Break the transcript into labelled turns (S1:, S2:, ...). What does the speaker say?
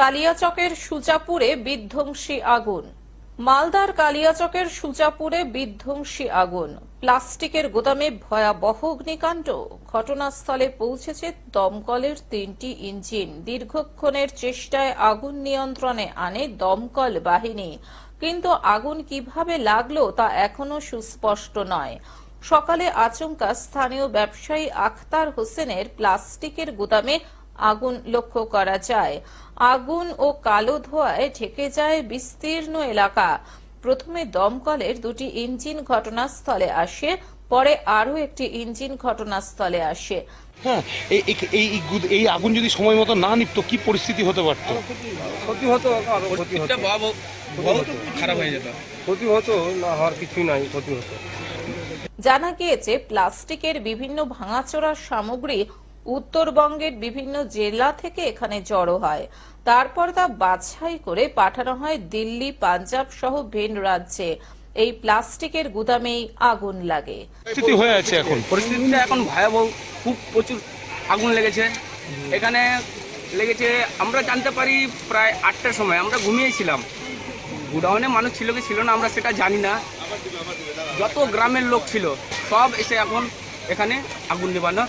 S1: কালিয়াচকের সুজাপুরে বিধ্বংসী আগুন। মালদার কালিয়াচকের সুজাপুরে বিধ্বংসী আগুন। প্লাস্টিকের গোদামে ভয়াবহ অগ্নিকাণ্ড। ঘটনাস্থলে পৌঁছেছে দমকলের তিনটি ইঞ্জিন। দীর্ঘক্ষণের চেষ্টায় আগুন নিয়ন্ত্রণে আনে দমকল বাহিনী। কিন্তু আগুন কীভাবে লাগল তা এখনও সুস্পষ্ট নয়। সকালে আচমকা স্থানীয় ব্যবসায়ী আখতার হোসেনের প্লাস্টিকের গুদামে আগুন লক্ষ্য করা যায়। আগুন ও কালো ধোঁয়ায় ঢেকে যায় বিস্তীর্ণ এলাকা। প্রথমে দমকলের দুটি ইঞ্জিন ঘটনাস্থলে আসে পরে আরও একটি ইঞ্জিন ঘটনাস্থলে আসে।
S2: হ্যাঁ এই আগুন যদি সময় মতো না নিত কি পরিস্থিতি হতে পারতো?
S3: ক্ষতি হতো।
S4: খারাপ হয়ে যেত।
S3: ক্ষতি হতো না হওয়ার কিছুই নাই ক্ষতি হতো।
S1: জানা গিয়েছে প্লাস্টিকের বিভিন্ন ভাঙাচোরা সামগ্রী উত্তরবঙ্গের বিভিন্ন জেলা থেকে এখানে জড়ো হয়। তারপর তা বাছাই করে পাঠানো হয় দিল্লি পাঞ্জাব সহ ভিন রাজ্যে। এই প্লাস্টিকের গুদামেই আগুন লাগে।
S2: পরিস্থিতি হয়ে আছে এখন।
S4: পরিস্থিতিটা এখন ভয়াবহ। খুব প্রচুর আগুন লেগেছে। এখানে লেগেছে আমরা জানতে পারি প্রায় আটটার সময়। আমরা ঘুমিয়েছিলাম। গুডাউনে মানুষ ছিল কি ছিল না আমরা সেটা জানি না। যত গ্রামের লোক ছিল সব এসে এখন এখানে আগুন নেবানোর